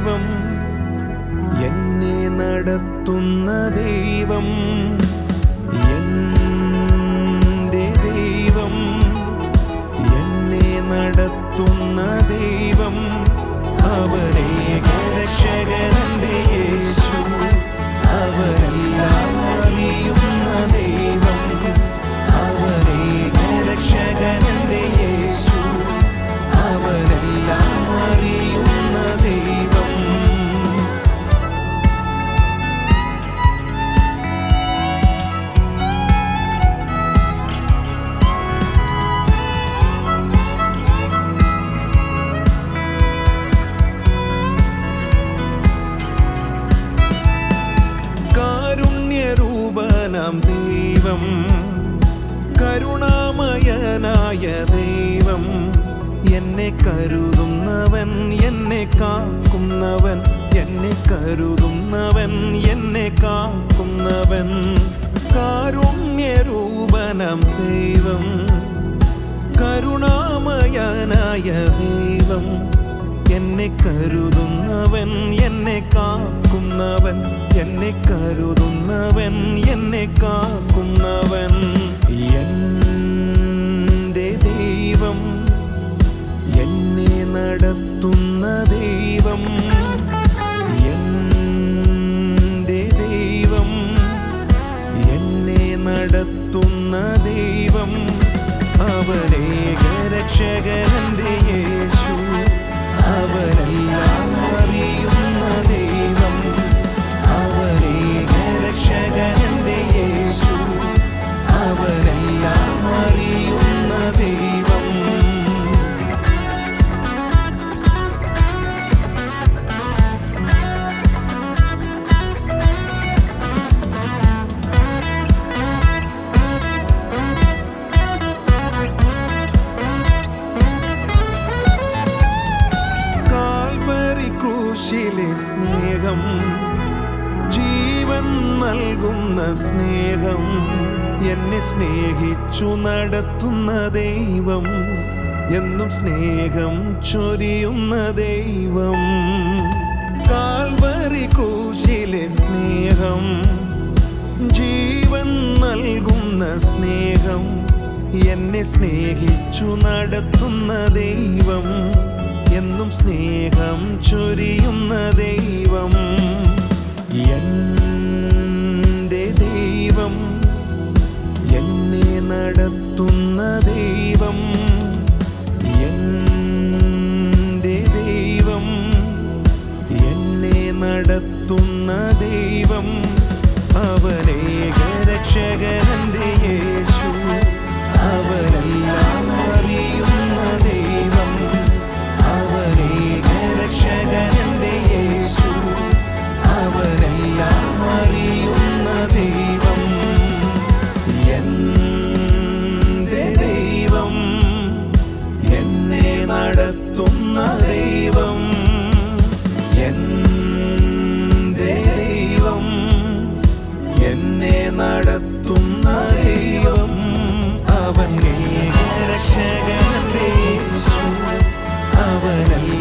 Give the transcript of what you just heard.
ദൈവം എന്നെ നടത്തുന്ന ദൈവം എന്നെ കാരുണ്യരൂപനാം ദൈവം. കരുണാമയനായ ദൈവം. എന്നെ കരുതുന്നവൻ എന്നെ കാക്കുന്നവൻ എന്നെ കരുതുന്നവൻ എന്നെ കാക്കുന്നവൻ. കാരുണ്യരൂപനം ദൈവം. കരുണാമയനായ ദൈവം. എന്നെ കരുതുന്നവൻ എന്നെ കാക്കുന്നവൻ. എന്നെ കരുതുന്നവൻ എന്നെ കാക്കുന്നവൻ. എന്റെ ക്രൂശിലെ സ്നേഹം. ജീവൻ നൽകുന്ന സ്നേഹം. എന്നെ സ്നേഹിച്ചു നടത്തുന്ന ദൈവം. എന്നും സ്നേഹം ചൊരിയുന്ന ദൈവം. കാൽവറി കൂശിലെ സ്നേഹം. ജീവൻ നൽകുന്ന സ്നേഹം. എന്നെ സ്നേഹിച്ചു നടത്തുന്ന ദൈവം. എന്നും സ്നേഹം ചൊരിയുന്ന ദൈവം. നടത്തുന്ന ദൈവം അവൻ രക്ഷകൻ അവനല്ല